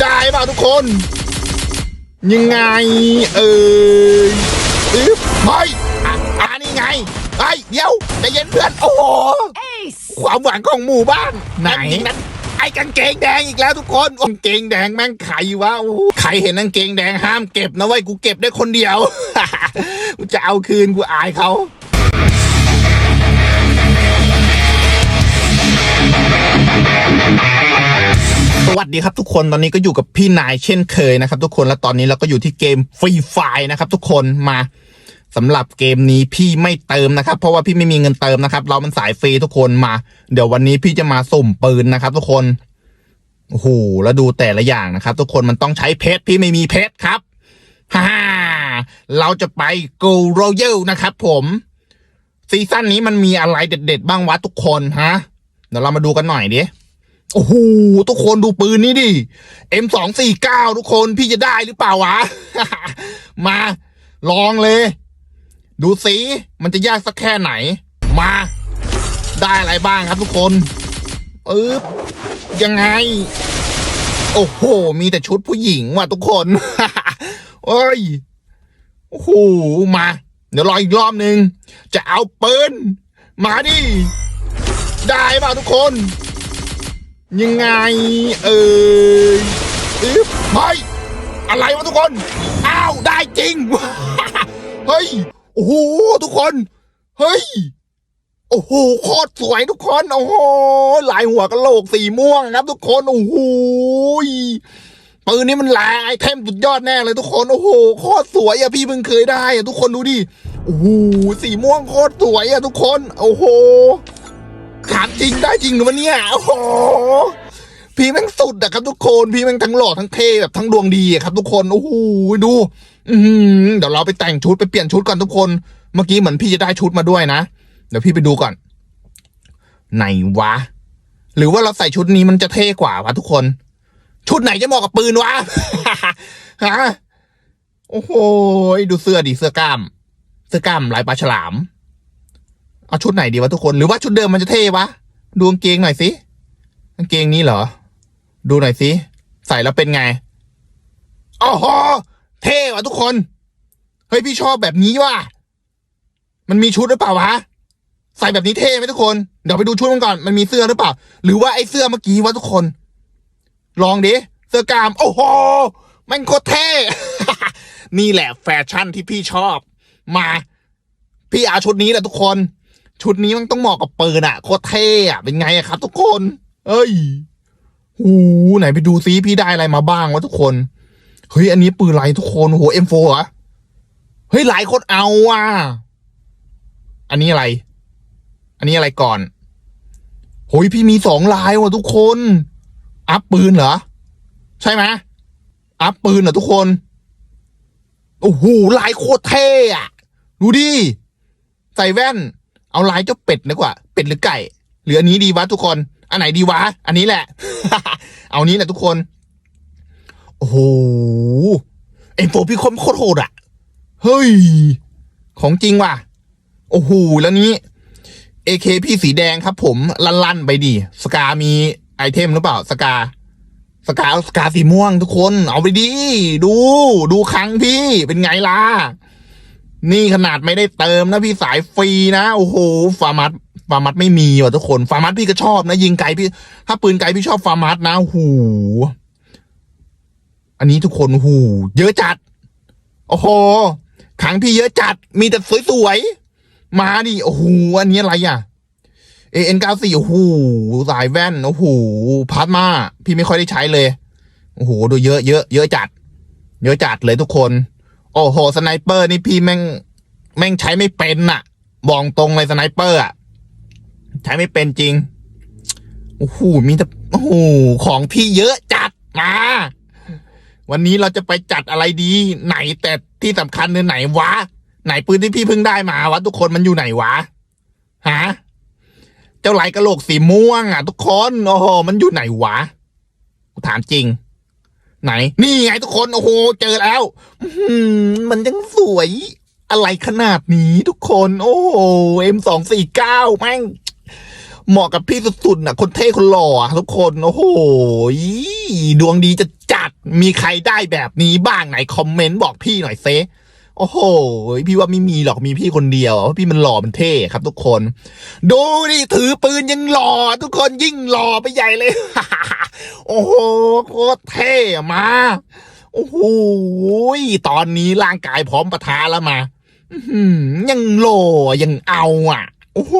ได้เปล่าทุกคน ยังไง เอออึ๊บเฮ้ยอะอ่านี่ไงไอ้ยเดี๋ยวใจเย็นเพื่อน โอ้โห Ace! ความหวังของหมู่บ้านไหนนั้นไอ้กางเกงแดงอีกแล้วทุกคนกางเกงแดงแม่งใครวะโอ้โหใครเห็นกางเกงแดงห้ามเก็บนะเว้ยกูเก็บได้คนเดียวกูจะเอาคืนกูอายเขา สวัสดีครับทุกคนตอนนี้ก็อยู่กับพี่นายเช่นเคยนะครับ ทุกคนและตอนนี้เราก็อยู่ที่เกมฟรีไฟนะครับ ทุกคนมาสำหรับเกมนี้พี่ไม่เติมนะครับ เพราะว่าพี่ไม่มีเงินเติมนะครับ เรามันสายฟรีทุกคนมา เดี๋ยววันนี้พี่จะมาสุ่มปืนนะครับ ทุกคนโอ้โหแล้วดูแต่ละอย่างนะครับ ทุกคนมันต้องใช้เพชรพี่ไม่มีเพชรครับฮ่าเราจะไป Go Royal นะครับ ผมซีซั่นนี้มันมีอะไรเด็ด ๆ บ้างวะทุกคนฮะเดี๋ยวเรามาดูกันหน่อยดิ โอ้โหทุกคนดูปืนนี้ดิ M249 ทุกคนพี่จะได้หรือเปล่าวะ มาลองเลย ดูสิมันจะยากสักแค่ไหน มา ได้อะไรบ้างครับทุกคนอึ๊บยังไง โอ้โห มีแต่ชุดผู้หญิงว่ะทุกคนเอ้ยโอ้โหมา เดี๋ยวรออีกรอบหนึ่งจะเอาปืนมาดิได้เปล่าทุกคน ยังไง เอออึ๊บเฮ้ยอะไรวะทุกคน อ้าว ได้จริง เฮ้ย โอ้โห ทุกคน เฮ้ย โอ้โห โคตรสวยทุกคน โอ้โห ลายหัวกะโหลกสีม่วงครับ ทุกคน โอ้โหปืนนี้มันแรงไอเทมสุดยอดแน่เลยทุกคน โอ้โห โคตรสวยอะพี่เพิ่งเคยได้อะทุกคนดูดิ โอ้โห สีม่วงโคตรสวยอะทุกคน โอ้โห ถามจริงได้จริงหรือวะเนี่ยโอ้โหพี่แม่งสุดอะครับทุกคนพี่แม่งทั้งหล่อทั้งเท่แบบทั้งดวงดีอะครับ ทุกคนโอ้โหดู อืมเดี๋ยวเราไปแต่งชุดไปเปลี่ยนชุดก่อนทุกคน เมื่อกี้เหมือนพี่จะได้ชุดมาด้วยนะเดี๋ยวพี่ไปดูก่อน ไหนวะ หรือว่าเราใส่ชุดนี้มันจะเท่กว่าวะทุกคน ชุดไหนจะเหมาะกับปืนวะฮะโอ้โหดูเสื้อดิเสื้อกล้าม เสื้อกล้ามลายปลาฉลาม เอาชุดไหนดีวะทุกคน หรือว่าชุดเดิมมันจะเท่วะ ดูกางเกงหน่อยสิกางเกงนี้เหรอ ดูหน่อยสิ ใส่แล้วเป็นไงอ๋อโหเท่วะทุกคน เฮ้ยพี่ชอบแบบนี้ว่ะ มันมีชุดหรือเปล่าวะ ใส่แบบนี้เท่ไหมทุกคน เดี๋ยวไปดูชุดมันก่อน มันมีเสื้อหรือเปล่า หรือว่าไอ้เสื้อเมื่อกี้วะทุกคน ลองดิ เสื้อกาม โอ้โห มันโคตรเท่ นี่แหละแฟชั่นที่พี่ชอบ มา พี่เอาชุดนี้แหละทุกคน ชุดนี้มันต้องเหมาะกับปืนอะโคตรเท่อะเป็นไงอะครับ ทุกคน เอ้ยหูไหนไปดูซิพี่ได้อะไรมาบ้างวะทุกคน เฮ้ย อันนี้ปืนไรทุกคนโหเอ็มโฟอะเฮ้ยหลายคนเอาอะ อันนี้อะไร อันนี้อะไรก่อนโหยพี่มีสองลายว่ะทุกคน อัพปืนเหรอ ใช่ไหมอัพปืนเหรอทุกคน โอ้โหลายโคตรเท่อะดูดิ ใส่แว่น เอาลายเจ้าเป็ดดีกว่า เป็ดหรือไก่หรืออันนี้ดีวะทุกคน อันไหนดีวะ อันนี้แหละ เอานี้แหละทุกคน โอ้โหเอ็มโฟพี่คมโคตรโหดอะเฮ้ย ของจริงว่ะ โอ้โห แล้วนี้ AK พี่สีแดงครับผม ลั่นๆไปดิ สกามีไอเทมหรือเปล่า สกา สกา สกาสีม่วงทุกคน เอาไปดิ ดู ดูครั้งพี่ เป็นไงล่ะ นี่ขนาดไม่ได้เติมนะพี่สายฟรีนะโอ้โหฟาร์มัสฟาร์มัสไม่มีว่ะทุกคนฟาร์มัสพี่ก็ชอบนะ ยิงไกลพี่ ถ้าปืนไกลพี่ชอบฟาร์มัสนะโอโหอันนี้ทุกคนโอ้โหเยอะจัด โอ้โหขังพี่เยอะจัด มีแต่สวยๆมาดิโอ้โหอันนี้อะไรอะ AN 9 4โอ้โหสายแว่นโอ้โหพาร์ทมาพี่ไม่ค่อยได้ใช้เลยโอ้โหดูเยอะเยอะเยอะจัด เยอะจัดเลยทุกคน โอ้โหสไนเปอร์นี่พี่แม่ง แม่งใช้ไม่เป็นน่ะบอกตรงเลยสไนเปอร์อะใช้ไม่เป็นจริงโอ้โหมีแต่โอ้โหของพี่เยอะจัดมาวันนี้เราจะไปจัดอะไรดี ไหนแต่ที่สำคัญคือไหนวะ ไหนปืนที่พี่เพิ่งได้มาวะทุกคนมันอยู่ไหนวะฮะเจ้าไหลกระโหลกสีม่วงอะ ทุกคนโอ้โหมันอยู่ไหนวะถามจริง ไหน นี่ไงทุกคนโอ้โหเจอแล้วมันยังสวยอะไรขนาดนี้ทุกคน โอ้โหเอ็มสองสี่เก้าแม่งเหมาะกับพี่สุดๆน่ะคนเท่คนหล่อทุกคนโอ้โหดวงดีจะจัดมีใครได้แบบนี้บ้างไหนคอมเมนต์บอกพี่หน่อยเซ โอ้โห พี่ว่าไม่มีหรอกมีพี่คนเดียวเพราะพี่มันหล่อมันเท่ครับ ทุกคน ดูดิถือปืนยังหล่อทุกคนยิ่งหล่อไปใหญ่เลย โอ้โหโคตรเท่มาโอ้โหตอนนี้ร่างกายพร้อมประทะแล้วมาอืยังโหล่ยังเอาอะ โอ้โห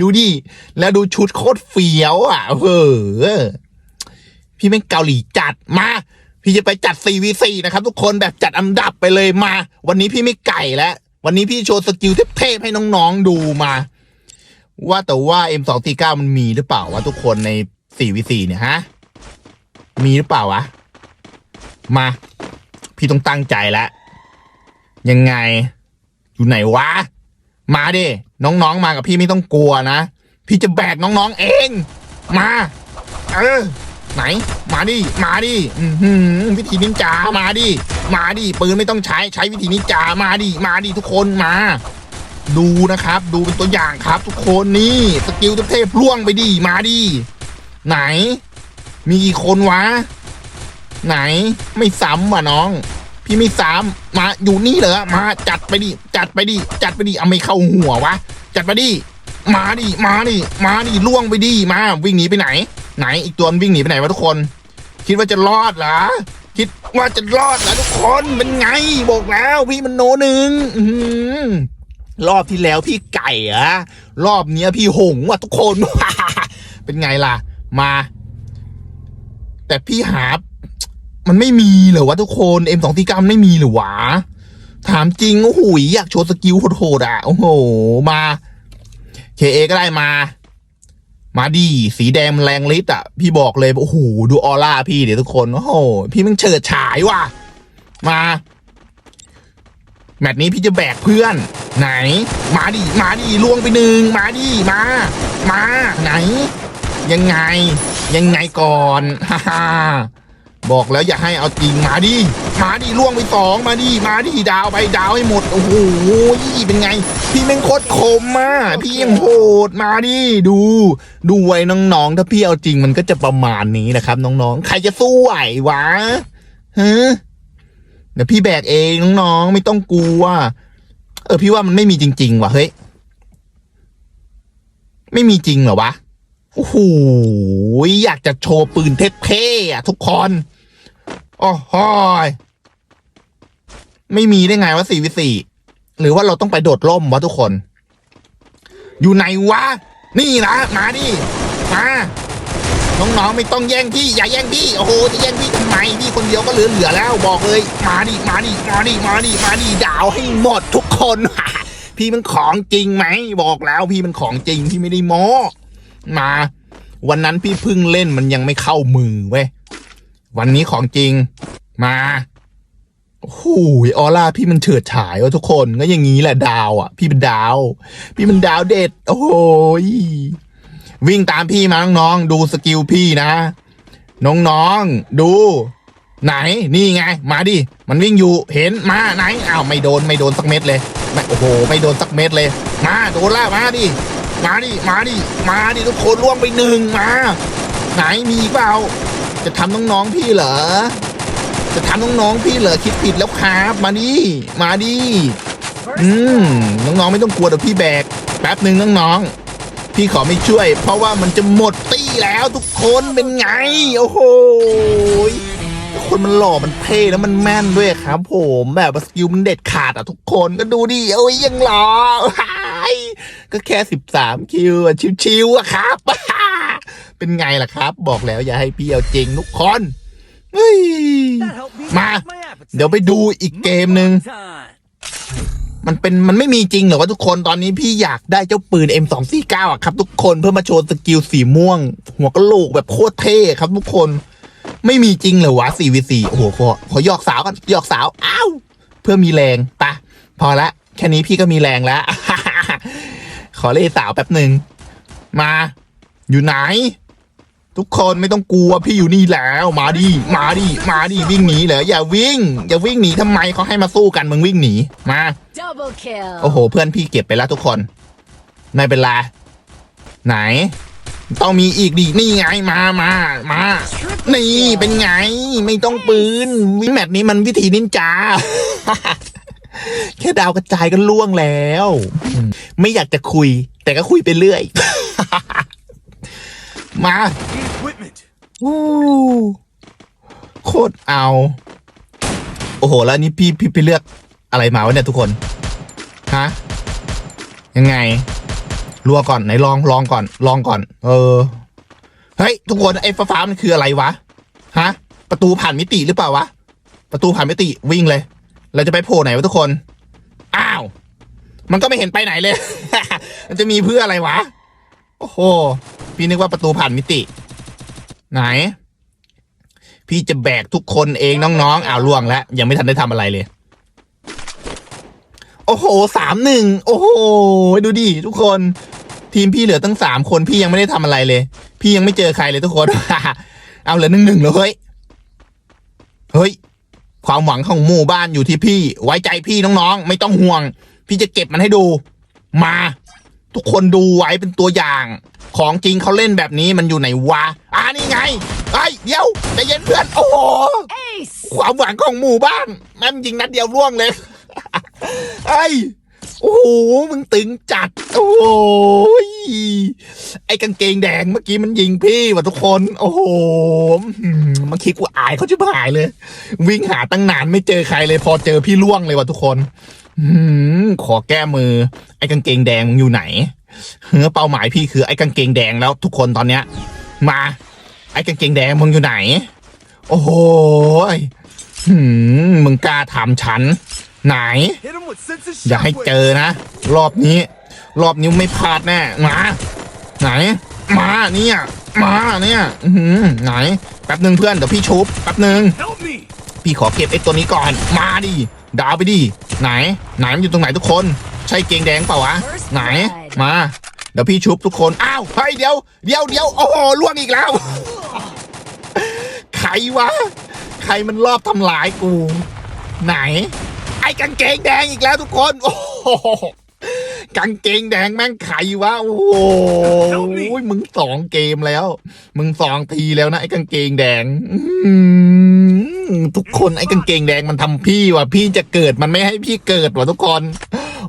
ดูดิ แล้วดูชุดโคตรเฟี้ยวอะเออพี่เป็นเกาหลีจัดมา พี่จะไปจัด 4v4 นะครับ ทุกคนแบบจัดอันดับไปเลยมา วันนี้พี่ไม่ไก่แล้ว วันนี้พี่โชว์สกิลเทพๆให้น้องๆดูมา ว่าแต่ว่า M249 มันมีหรือเปล่าวะทุกคนใน 4v4 เนี่ยฮะ มีหรือเปล่าวะ มา พี่ต้องตั้งใจแล้ว ยังไง อยู่ไหนวะ มาดิ น้องๆมากับพี่ไม่ต้องกลัวนะ พี่จะแบกน้องๆเอง มา เออ ไหน มาดิ มาดิวิธีนินจา มาดิ มาดิ ปืนไม่ต้องใช้ ใช้วิธีนินจา มาดิ มาดิทุกคนมา ดูนะครับ ดูเป็นตัวอย่างครับ ทุกคนนี่ สกิลเทพๆล่วงไปดิ มาดิ ไหน มีกี่คนวะ ไหน ไม่ซ้ำว่ะน้อง พี่ไม่ซ้ำมาอยู่นี่เหรอ มาจัดไปดิ จัดไปดิ จัดไปดิ เอาไม่เข้าหัววะ จัดไปดิ มาดิ มาดิ มาดิล่วงไปดิ มา วิ่งหนีไปไหน ไหนอีกตัวมันวิ่งหนีไปไหนวะทุกคน คิดว่าจะรอดเหรอคิดว่าจะรอดเหรอทุกคนเป็นไงบอกแล้วพี่มันโนหนึ่งรอบที่แล้วพี่ไก่อะรอบเนี้ยพี่หงว่ะทุกคนเป็นไงล่ะ มา แต่พี่หา มันไม่มีเหรอวะทุกคน M สองตีกมันไม่มีหรือวะถามจริงโอ้โหอยากโชว์สกิลโหดๆอะโอ้โหมา KA ก็ได้มา มาดี สีแดงมันแรงฤทธิ์อะ พี่บอกเลยโอ้โหดูออร่าพี่เดี๋ยวทุกคนโอ้โหพี่มันเฉิดฉายว่ะ มา แมตช์นี้พี่จะแบกเพื่อน ไหน มาดีมาดีล่วงไปหนึ่งมาดีมา มา ไหน ยังไง ยังไงก่อนฮ่า บอกแล้วอย่าให้เอาจริงมาดิมาดิล่วงไปสองมาดิมาดิดาวไปดาวให้หมดโอ้โหเป็นไง พี่แม่งโคตรคมอะพี่ยังโหดมาดิดูดูไว้น้องๆถ้าพี่เอาจริงมันก็จะประมาณนี้นะครับ น้องๆ ใครจะสู้ไหววะฮะเดี๋ยวพี่แบกเองน้องๆไม่ต้องกลัวเออพี่ว่ามันไม่มีจริง ๆว่ะเฮ้ยไม่มีจริงเหรอวะโอ้โหอยากจะโชว์ปืนเท่ๆอะทุกคน โอ้โหยไม่มีได้ไงวะสี่วิสี่หรือว่าเราต้องไปโดดร่มวะทุกคน อยู่ไหนวะ นี่นะมาดิมาน้องๆไม่ต้องแย่งพี่อย่าแย่งพี่โอ้โหจะแย่งพี่ทำไมพี่คนเดียวก็เหลือเหลือๆแล้วบอกเลย มาดิมาดิมาดิมาดิมาดิดาวให้หมดทุกคน พี่มันของจริงไหมบอกแล้วพี่มันของจริงพี่ไม่ได้โม้มา วันนั้นพี่เพิ่งเล่นมันยังไม่เข้ามือเว้ย วันนี้ของจริงมาโอ้โหออร่าพี่มันเฉิดฉายว่ะทุกคนก็อย่างนี้แหละดาวอะ พี่เป็นดาว พี่เป็นดาวเด็ด โอ้โหยวิ่งตามพี่มาน้องๆดูสกิลพี่นะ น้องๆดู ไหนนี่ไง มาดิมันวิ่งอยู่เห็นมาไหนอ้าวไม่โดนไม่โดนสักเม็ดเลยไม่โอ้โห ไม่โดนสักเม็ดเลย มาโดนแล้วมาดิมาดิมาดิมาดิทุกคนล่วงไปหนึ่งมา ไหนมีเปล่า จะทำน้องๆพี่เหรอ จะทำน้องๆพี่เหรอคิดผิดแล้วครับ มาดิมาดิอืมน้องๆไม่ต้องกลัวเดี๋ยวพี่แบกแป๊บหนึ่งน้องๆพี่ขอไม่ช่วย เพราะว่ามันจะหมดตี้แล้วทุกคนเป็นไง โอ้โหยคนมันหล่อมันเท่แล้วมันแม่นด้วยครับ ผมแบบสกิลมันเด็ดขาดอะทุกคนก็ดูดิโอ้ยยังหล่อก็แค่สิบสามคิวอะชิวๆอะครับ เป็นไงล่ะครับ บอกแล้วอย่าให้พี่เอาจริงทุกคนเฮ้ยมา เดี๋ยวไปดูอีกเกมหนึ่งมันเป็นมันไม่มีจริงเหรอวะทุกคนตอนนี้พี่อยากได้เจ้าปืน M249 อะครับ ทุกคนเพื่อมาโชว์สกิลสีม่วง หัวกะโหลกแบบโคตรเท่ครับ ทุกคน ไม่มีจริงเหรอวะ 4v4 โอ้โหขอขอยอกสาวกันยอกสาวอ้าวเพื่อมีแรงปะพอละแค่นี้พี่ก็มีแรงแล้ว ขอเล่สาวแป๊บหนึ่งมา อยู่ไหน ทุกคนไม่ต้องกลัวพี่อยู่นี่แล้ว มาดิมาดิมาดิวิ่งหนีเหรออย่าวิ่ง อย่าวิ่งหนีทำไมเขาให้มาสู้กันมึงวิ่งหนีมา Double kill. โอ้โห เพื่อนพี่เก็บไปแล้วทุกคนไม่เป็นไรไหน ต้องมีอีกดินี่ไงมามามานี่เป็นไง ไม่ต้องปืนวิแมตช์นี้มันวิธีนินจาแค่ดาวกระจายก็ล่วงแล้วอืมไม่อยากจะคุย แต่ก็คุยไปเรื่อย มา Equipment. อู้โคตรเอา โอ้โห แล้วอันนี่พี่พี่ไปเลือกอะไรมาวะเนี่ยทุกคน ฮะ ยังไง รัวก่อน ไหนลองลองก่อน ลองก่อน เออ เฮ้ย ทุกคน ไอ้ฟ้าฟ้าๆมันคืออะไรวะ ฮะ ประตูผ่านมิติหรือเปล่าวะ ประตูผ่านมิติวิ่งเลย เราจะไปโผล่ไหนวะทุกคน อ้าว มันก็ไม่เห็นไปไหนเลย มันจะมีเพื่ออะไรวะ โอ้โห พี่นึกว่าประตูผ่านมิติ ไหน พี่จะแบกทุกคนเองน้องๆอ้าวล่วงแล้ว ยังไม่ทันได้ทำอะไรเลย โอ้โหสามหนึ่งโอ้โห ดูดิทุกคน ทีมพี่เหลือตั้งสามคนพี่ยังไม่ได้ทำอะไรเลย พี่ยังไม่เจอใครเลยทุกคน เอาเหลือหนึ่งหนึ่งเลยเฮ้ยเฮ้ย ความหวังของหมู่บ้านอยู่ที่พี่ ไว้ใจพี่น้องๆ ไม่ต้องห่วง พี่จะเก็บมันให้ดู มา ทุกคนดูไว้เป็นตัวอย่าง ของจริงเขาเล่นแบบนี้มันอยู่ไหนวะอ่านี่ไงไอ้ยเดี๋ยวใจเย็นเพื่อนโอ้โห Ace! ความหวังของหมู่บ้านแม่งยิงนัดเดียวร่วงเลยไอ้ยโอ้โหมึงตึงจัด โอ้โหยไอ้กางเกงแดงเมื่อกี้มันยิงพี่ว่ะทุกคน โอ้โหอืมมันคิดว่าอายเขาจะหายเลย วิ่งหาตั้งนานไม่เจอใครเลย พอเจอพี่ล่วงเลยว่ะทุกคนอืม ขอแก้มือ ไอ้กางเกงแดงมึงอยู่ไหนเฮ้อเป้าหมายพี่คือไอ้กางเกงแดงแล้วทุกคนตอนเนี้ย มา ไอ้กางเกงแดงมึงอยู่ไหน โอ้โหยหืมมึงกล้าถามฉัน ไหน Hit him with sense of อย่าให้เจอนะ รอบนี้ รอบนี้ไม่พลาดแน่มาไหน มาเนี่ยมาเนี่ยอื้อหือไหนแป๊บหนึ่งเพื่อนเดี๋ยวพี่ชุบแป๊บหนึ่ง Help me. พี่ขอเก็บไอ้ตัวนี้ก่อน มาดิ ดาวไปดิไหน ไหนมันอยู่ตรงไหนทุกคน ใช่เกงแดงเปล่าวะไหนมา เดี๋ยวพี่ชุบทุกคนอ้าวเฮ้ยเดี๋ยวเดี๋ยวเดี๋ยวโอ้โหล่วงอีกแล้วใครวะใครมันรอบทำลายกู ไหน ไอ้กางเกงแดงอีกแล้วทุกคน โอ้โห กางเกงแดงแม่งใครวะโอ้โหมึงสองเกมแล้ว มึงสองทีแล้วนะไอ้กางเกงแดงอืมทุกคนไอ้กางเกงแดงมันทำพี่ว่ะพี่จะเกิดมันไม่ให้พี่เกิดว่ะทุกคน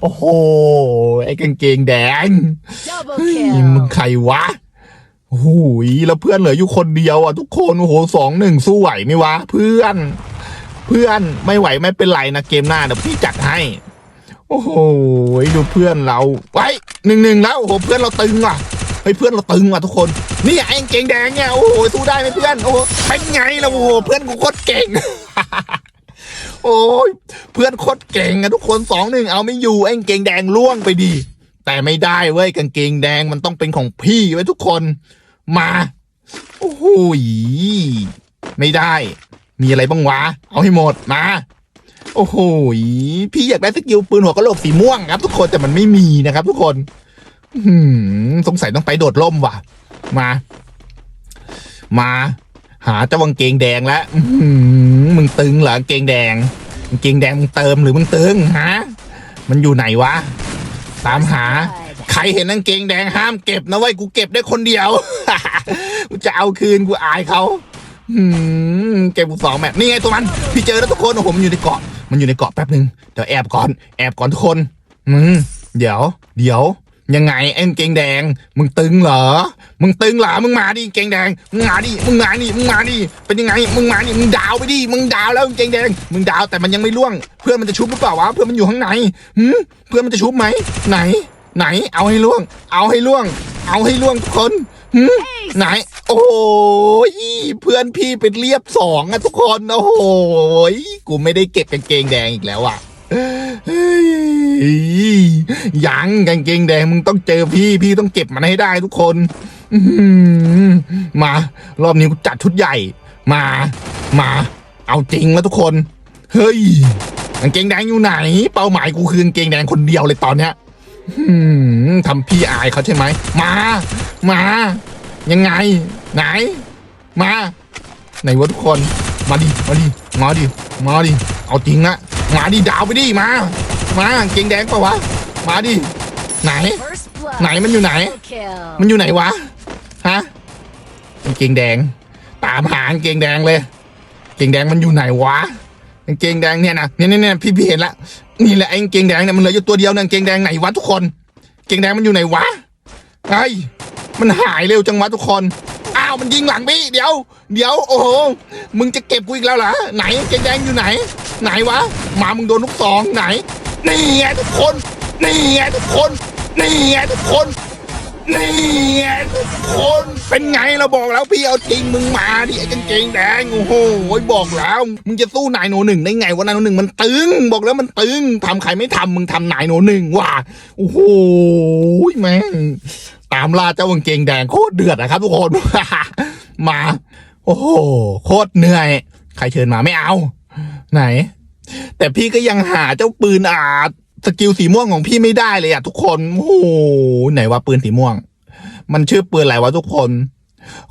โอ้โหไอ้กางเกงแดง Double เฮ้ย kill! มึงใครวะโอ้โหแล้วเพื่อนเหลืออยู่คนเดียวอะทุกคนโอ้โหสองหนึ่งสู้ไหวไหมวะ เพื่อน เพื่อนไม่ไหวไม่เป็นไรนะเกมหน้าเดี๋ยวพี่จัดให้ โอ้โหดูเพื่อนเราไว้หนึ่งหนึ่งแล้วโอ้โหเพื่อนเราตึงว่ะเฮ้ยเพื่อนเราตึงว่ะทุกคน นี่ไอ้เก่งแดงเนี่ยโอ้โหสู้ได้ไหมเพื่อนโอ้โหเป็นไงล่ะโอ้โหเพื่อนกูโคตรเก่ง โอ้ยเพื่อนโคตรเก่งอะทุกคนสองหนึ่งเอาไม่อยู่ไอ้เก่งแดงล่วงไปดี แต่ไม่ได้เว้ยกางเกงแดงมันต้องเป็นของพี่ไว้ยทุกคน มาโอ้โหยไม่ได้ มีอะไรบ้างวะเอาให้หมดมา โอ้โหพี่อยากได้สกิลปืนหัวกะโหลกสีม่วงครับ ทุกคนแต่มันไม่มีนะครับ ทุกคนหือสงสัยต้องไปโดดร่มว่ะ มา มา หาเจ้ากางเกงแดงแล้วมึงตึงเหรอกางเกงแดงกางเกงแดงมึงเติมหรือมึงตึงฮะมันอยู่ไหนวะตามหา ใครเห็นกางเกงแดงห้ามเก็บนะเว้ยกูเก็บได้คนเดียว กูจะเอาคืนกูอายเขา อืมเก็บกูสองแบบนี่ไงตัวมัน พี่เจอแล้วทุกคนโอ้โหมันอยู่ในเกาะ มันอยู่ในเกาะแป๊บหนึ่งเดี๋ยวแอบก่อนแอบก่อนทุกคนมึงเดี๋ยว เดี๋ยว ยังไงไอ้กางเกงแดง มึงตึงเหรอ มึงตึงเหรอมึงมาดิเกงแดงมึงมาดิมึงมาดิมึงมาดิเป็นยังไงมึงมาดิมึงดาวไปดิมึงดาวแล้วกางเกงแดง มึงดาวแต่มันยังไม่ล่วง เพื่อนมันจะชุบหรือเปล่าวะเพื่อนมันอยู่ข้างในหืมเพื่อนมันจะชุบไหมไหน ไหน เอาให้ล่วง เอาให้ล่วง เอาให้ล่วงทุกคน หืมไหน โอ้ยเพื่อนพี่เป็นเรียบสองอะทุกคนโอ้โหยกูไม่ได้เก็บกางเกงแดงอีกแล้วอะเฮ้ยยังกางเกงแดงมึงต้องเจอพี่พี่ต้องเก็บมันให้ได้ทุกคนอื้อหือมา รอบนี้กูจัดชุดใหญ่ มา มา เอาจริงแล้วทุกคน เฮ้ยกางเกงแดงอยู่ไหน เป้าหมายกูคือกางเกงแดงคนเดียวเลยตอนเนี้ยอืม ทำพี่อายเขาใช่ไหม มา มา ยังไง ไหน มา ไหนวะทุกคน มาดิ มาดิ มาดิ มาดิ เอาจริงนะมาดิดาวไปดิ มา มาเกงแดงปะวะ มาดิ ไหน ไหนมันอยู่ไหน มันอยู่ไหนวะ ฮะเกงแดง ตามหากางเกงแดงเลยกางเกงแดงมันอยู่ไหนวะ กางเกงแดงเนี่ยนะเนี่ยเนี่ยเนี่ยพี่พี่เห็นละนี่แหละไอ้กางเกงแดงเนี่ยมันเหลืออยู่ตัวเดียวนะกางเกงแดงไหนวะทุกคนเกงแดงมันอยู่ไหนวะไอ้มันหายเร็วจังวะทุกคนอ้าวมันยิงหลังพี่เดี๋ยว เดี๋ยวโอ้โหมึงจะเก็บกูอีกแล้วเหรอไหนเกงแดงอยู่ไหน ไหนวะหมามึงโดนลูกสองไหนนี่ไงทุกคนนี่ไงทุกคนนี่ไงทุกคน นี่ไงทุกคนเป็นไงเราบอกแล้วพี่เอาจริงมึงมาดิไอ้กางเกงแดงโอ้โหบอกแล้วมึงจะสู้นายโนหนึ่งได้ไงว่านายโนหนึ่งมันตึง บอกแล้วมันตึงทำใครไม่ทำมึงทำนายโนหนึ่งว่ะโอ้โหแม่งตามล่าเจ้ากางเกงแดงโคตรเดือดนะครับ ทุกคนมา โอ้โหโคตรเหนื่อย ใครเชิญมาไม่เอา ไหน แต่พี่ก็ยังหาเจ้าปืนอา สกิลสีม่วงของพี่ไม่ได้เลยอะทุกคนโอ้โหไหนว่าปืนสีม่วง มันชื่อปืนอะไรวะทุกคน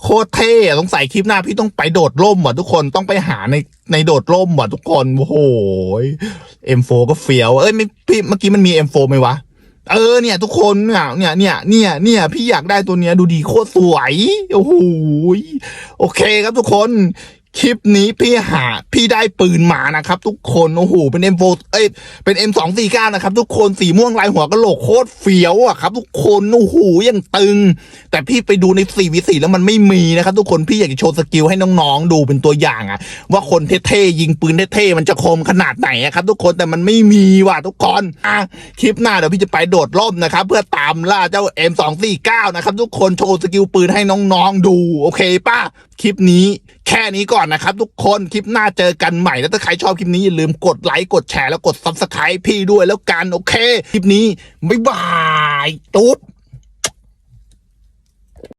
โคตรเท่อะต้องใส่คลิปหน้าพี่ต้องไปโดดร่มว่ะทุกคนต้องไปหาในในโดดร่มว่ะทุกคนโอ้โห M4 ก็เฟียวเอ้ยไม่พี่เมื่อกี้มันมี M4 ไหมวะเออเนี่ย ทุกคนเนี่ยเนี่ยเนี่ยเนี่ยเนี่ยพี่อยากได้ตัวเนี้ยดูดีโคตรสวยโอ้โหโอเคครับทุกคน คลิปนี้พี่หาพี่ได้ปืนมานะครับ ทุกคนโอ้โหเป็น M4 เอ้ยเป็น M249 นะครับ ทุกคนสีม่วงลายหัวกะโหลกโคตรเฟี้ยวอะครับ ทุกคนโอ้โหยังตึง แต่พี่ไปดูใน 4v4 แล้วมันไม่มีนะครับ ทุกคนพี่อยากจะโชว์สกิลให้น้องๆดูเป็นตัวอย่างอะว่าคนเท่ๆยิงปืนเท่ๆมันจะคมขนาดไหนอะครับ ทุกคนแต่มันไม่มีว่ะทุกคนอะคลิปหน้าเดี๋ยวพี่จะไปโดดร่มนะครับ เพื่อตามล่าเจ้า M249 นะครับ ทุกคนโชว์สกิลปืนให้น้องๆดู โอเคป่ะ คลิปนี้แค่นี้ก่อนนะครับทุกคนคลิปหน้าเจอกันใหม่แล้วถ้าใครชอบคลิปนี้อย่าลืมกดไลค์กดแชร์แล้วกด s u b สไครต์พี่ด้วยแล้วกันโอเค คลิปนี้บ๊ายบายตุ๊ด